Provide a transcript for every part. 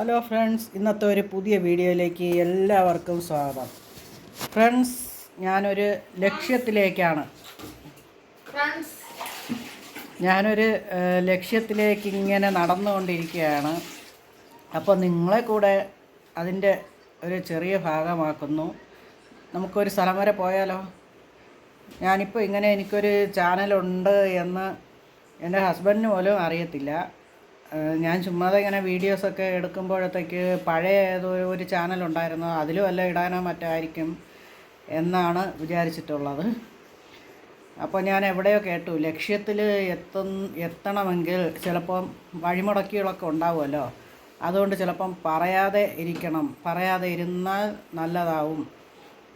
Hello friends ഇന്നത്തെ ഒരു പുതിയ വീഡിയോയിലേക്ക് എല്ലാവർക്കും സ്വാഗതം. ഫ്രണ്ട്സ് ഞാനൊരു ലക്ഷ്യത്തിലേക്കാണ്. ഞാനൊരു ലക്ഷ്യത്തിലേക്ക് ഇങ്ങനെ നടന്നുകൊണ്ടിരിക്കുകയാണ്. അപ്പോൾ നിങ്ങളെ കൂടെ അതിന്റെ ഒരു ചെറിയ ഭാഗമാക്കുന്നു. നമുക്കൊരു സ്ഥലം വരെ പോയാലോ? ഞാനിപ്പോൾ ഇങ്ങനെ എനിക്കൊരു ചാനലുണ്ട് എന്ന് എന്റെ ഹസ്ബൻഡിന് പോലും അറിയത്തില്ല. ഞാൻ ചുമ്മാതെ ഇങ്ങനെ വീഡിയോസൊക്കെ എടുക്കുമ്പോഴത്തേക്ക് പഴയ ഏതോ ഒരു ചാനലുണ്ടായിരുന്നു അതിലും അല്ല ഇടാനോ മറ്റായിരിക്കും എന്നാണ് വിചാരിച്ചിട്ടുള്ളത്. അപ്പോൾ ഞാൻ എവിടെയോ കേട്ടു ലക്ഷ്യത്തിൽ എത്തും എത്തണമെങ്കിൽ ചിലപ്പം വഴിമുടക്കികളൊക്കെ ഉണ്ടാവുമല്ലോ. അതുകൊണ്ട് ചിലപ്പം പറയാതെ ഇരിക്കണം പറയാതെ ഇരുന്നാൽ നല്ലതാവും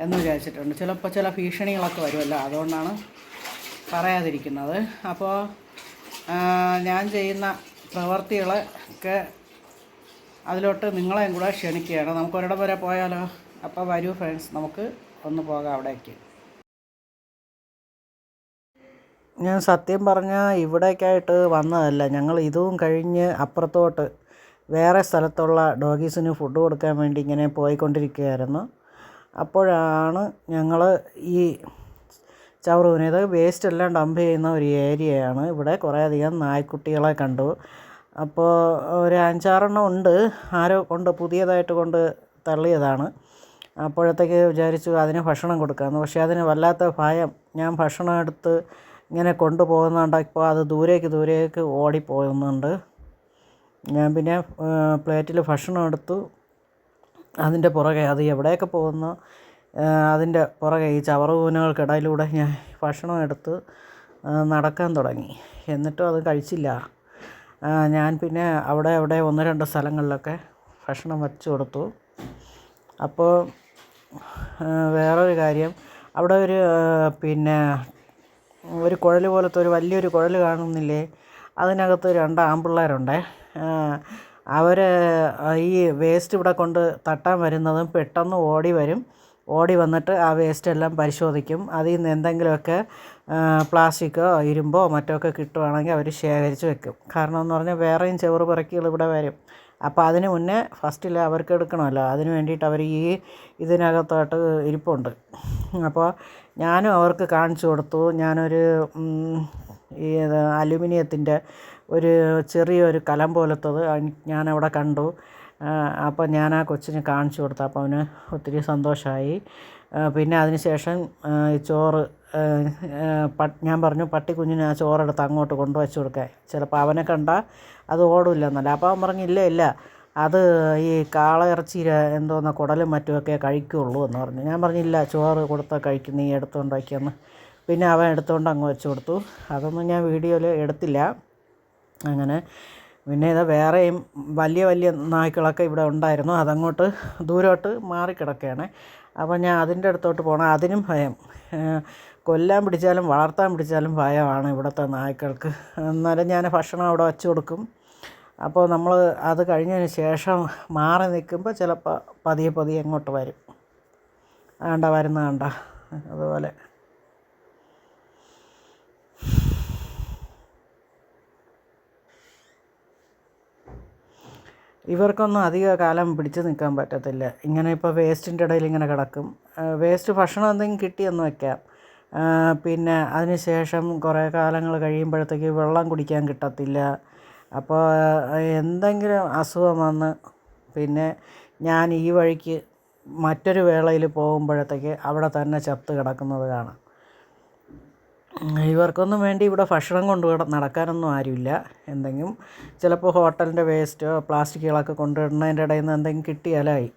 എന്ന് വിചാരിച്ചിട്ടുണ്ട്. ചിലപ്പോൾ ചില ഭീഷണികളൊക്കെ വരുമല്ലോ അതുകൊണ്ടാണ് പറയാതിരിക്കുന്നത്. അപ്പോൾ ഞാൻ ചെയ്യുന്ന പ്രവർത്തികളൊക്കെ അതിലോട്ട് നിങ്ങളെയും കൂടെ ക്ഷണിക്കുകയാണ്. നമുക്ക് ഒരിടം വരെ പോയാലോ? അപ്പോൾ വരൂ ഫ്രണ്ട്സ് നമുക്ക് ഒന്ന് പോകാം അവിടേക്ക്. ഞാൻ സത്യം പറഞ്ഞാൽ ഇവിടേക്കായിട്ട് വന്നതല്ല. ഞങ്ങൾ ഇതും കഴിഞ്ഞ് അപ്പുറത്തോട്ട് വേറെ സ്ഥലത്തുള്ള ഡോഗീസിന് ഫുഡ് കൊടുക്കാൻ വേണ്ടി ഇങ്ങനെ പോയിക്കൊണ്ടിരിക്കുകയായിരുന്നു. അപ്പോഴാണ് ഞങ്ങൾ ഈ ചവറൂനെ ഇത് വേസ്റ്റ് എല്ലാം ഡംപ് ചെയ്യുന്ന ഒരു ഏരിയയാണ്. ഇവിടെ കുറേയധികം നായ്ക്കുട്ടികളെ കണ്ടു. അപ്പോൾ ഒരു അഞ്ചാറെണ്ണം ഉണ്ട്. ആരോ കൊണ്ട് പുതിയതായിട്ട് കൊണ്ട് തള്ളിയതാണ്. അപ്പോഴത്തേക്ക് വിചാരിച്ചു അതിന് ഭക്ഷണം കൊടുക്കാമെന്ന് പക്ഷേ അതിന് വല്ലാത്ത ഭയം. ഞാൻ ഭക്ഷണം എടുത്ത് ഇങ്ങനെ കൊണ്ടുപോകുന്നുണ്ട്. ഇപ്പോൾ അത് ദൂരേക്ക് ദൂരേക്ക് ഓടിപ്പോകുന്നുണ്ട്. ഞാൻ പിന്നെ പ്ലേറ്റിൽ ഭക്ഷണം എടുത്തു. അതിന്റെ പുറകെ അത് എവിടെയൊക്കെ പോകുന്നു? അതിന്റെ പുറകെ ഈ ചവറുകൂനകൾക്കിടയിലൂടെ ഞാൻ ഭക്ഷണം എടുത്ത് നടക്കാൻ തുടങ്ങി. എന്നിട്ടും അത് കഴിച്ചില്ല. ഞാൻ പിന്നെ അവിടെ അവിടെ ഒന്ന് രണ്ട് സ്ഥലങ്ങളിലൊക്കെ ഭക്ഷണം വച്ചു കൊടുത്തു. അപ്പോൾ വേറൊരു കാര്യം. അവിടെ ഒരു പിന്നെ ഒരു കുഴൽ പോലത്തെ ഒരു വലിയൊരു കുഴൽ കാണുന്നില്ലേ? അതിനകത്ത് രണ്ട് ആൺപിള്ളേരുണ്ടേ അവർ ഈ വേസ്റ്റ് ഇവിടെ കൊണ്ട് തട്ടാൻ വരുന്നതും പെട്ടെന്ന് ഓടി വരും. ഓടി വന്നിട്ട് ആ വേസ്റ്റ് എല്ലാം പരിശോധിക്കും. അതിൽ നിന്ന് എന്തെങ്കിലുമൊക്കെ പ്ലാസ്റ്റിക്കോ ഇരുമ്പോ മറ്റോ ഒക്കെ കിട്ടുവാണെങ്കിൽ അവർ ശേഖരിച്ച് വെക്കും. കാരണം എന്ന് പറഞ്ഞാൽ വേറെയും ചെറു പിറക്കികൾ ഇവിടെ വരും. അപ്പോൾ അതിന് മുന്നേ ഫസ്റ്റിൽ അവർക്ക് എടുക്കണമല്ലോ. അതിന് വേണ്ടിയിട്ട് അവർ ഈ ഇതിനകത്തോട്ട് ഇരിപ്പുണ്ട്. അപ്പോൾ ഞാനും അവർക്ക് കാണിച്ചു കൊടുത്തു. ഞാനൊരു ഈ അലുമിനിയത്തിന്റെ ഒരു ചെറിയൊരു കലം പോലത്തത് ഞാൻ ഞാനവിടെ കണ്ടു. അപ്പോൾ ഞാൻ ആ കൊച്ചിന് കാണിച്ചു കൊടുത്തു. അപ്പോൾ അവന് ഒത്തിരി സന്തോഷമായി പിന്നെ അതിന് ശേഷം ആ, ഈ ചോറ് ഞാൻ പറഞ്ഞു പട്ടി പട്ടിക്കുഞ്ഞിന് ആ ചോറെടുത്ത് അങ്ങോട്ട് കൊണ്ടുവച്ച് കൊടുക്കാൻ. ചിലപ്പോൾ അവനെ കണ്ടാൽ അത് ഓടില്ല എന്നല്ല അപ്പോൾ അവൻ പറഞ്ഞു ഇല്ല ഇല്ല. അത് ഈ കാളയിറച്ചി എന്തോന്ന കുടലും മറ്റുമൊക്കെ കഴിക്കുള്ളൂ എന്ന് പറഞ്ഞു. ഞാൻ പറഞ്ഞില്ല ചോറ് കൊടുത്താൽ കഴിക്കും. നീ എടുത്തുകൊണ്ട് വയ്ക്കുമെന്ന് പിന്നെ അവൻ എടുത്തുകൊണ്ട് അങ്ങ് വെച്ച് കൊടുത്തു. അതൊന്നും ഞാൻ വീഡിയോയിൽ എടുത്തില്ല. അങ്ങനെ പിന്നെ ഇത് വേറെയും വലിയ വലിയ നായ്ക്കളൊക്കെ ഇവിടെ ഉണ്ടായിരുന്നു. അതങ്ങോട്ട് ദൂരോട്ട് മാറിക്കിടക്കുകയാണ്. അപ്പോൾ ഞാൻ അതിന്റെ അടുത്തോട്ട് പോകണം. അതിനും ഭയം. കൊല്ലാൻ പിടിച്ചാലും വളർത്താൻ പിടിച്ചാലും ഭയമാണ് ഇവിടുത്തെ നായ്ക്കൾക്ക്. എന്നാലും ഞാൻ ഭക്ഷണം അവിടെ വച്ചു കൊടുക്കും. അപ്പോൾ നമ്മൾ അത് കഴിഞ്ഞതിന് ശേഷം മാറി നിൽക്കുമ്പോൾ ചിലപ്പോൾ പതിയെ പതിയെ അങ്ങോട്ട് വരും. ആണ്ട വരുന്ന ആണ്ട. അതുപോലെ. ഇവർക്കൊന്നും അധിക കാലം പിടിച്ചു നിൽക്കാൻ പറ്റത്തില്ല. ഇങ്ങനെ ഇപ്പോൾ വേസ്റ്റിന്റെ ഇടയിൽ ഇങ്ങനെ കിടക്കും. വേസ്റ്റ് ഭക്ഷണം എന്തെങ്കിലും കിട്ടിയെന്ന് വയ്ക്കാം പിന്നെ അതിന് ശേഷം കുറേ കാലങ്ങൾ കഴിയുമ്പോഴത്തേക്ക് വെള്ളം കുടിക്കാൻ കിട്ടത്തില്ല. അപ്പോൾ എന്തെങ്കിലും അസുഖം വന്ന് പിന്നെ ഞാൻ ഈ വഴിക്ക് മറ്റൊരു വേളയിൽ പോകുമ്പോഴത്തേക്ക് അവിടെ തന്നെ ചത്ത് കിടക്കുന്നത് കാണാം. ഇവർക്കൊന്നും വേണ്ടി ഇവിടെ ഭക്ഷണം കൊണ്ട് നടക്കാനൊന്നും ആരുമില്ല. എന്തെങ്കിലും ചിലപ്പോൾ ഹോട്ടലിന്റെ വേസ്റ്റോ പ്ലാസ്റ്റിക്കുകളൊക്കെ കൊണ്ടുവരുന്നതിന്റെ ഇടയിൽ നിന്ന് എന്തെങ്കിലും കിട്ടിയാലായി.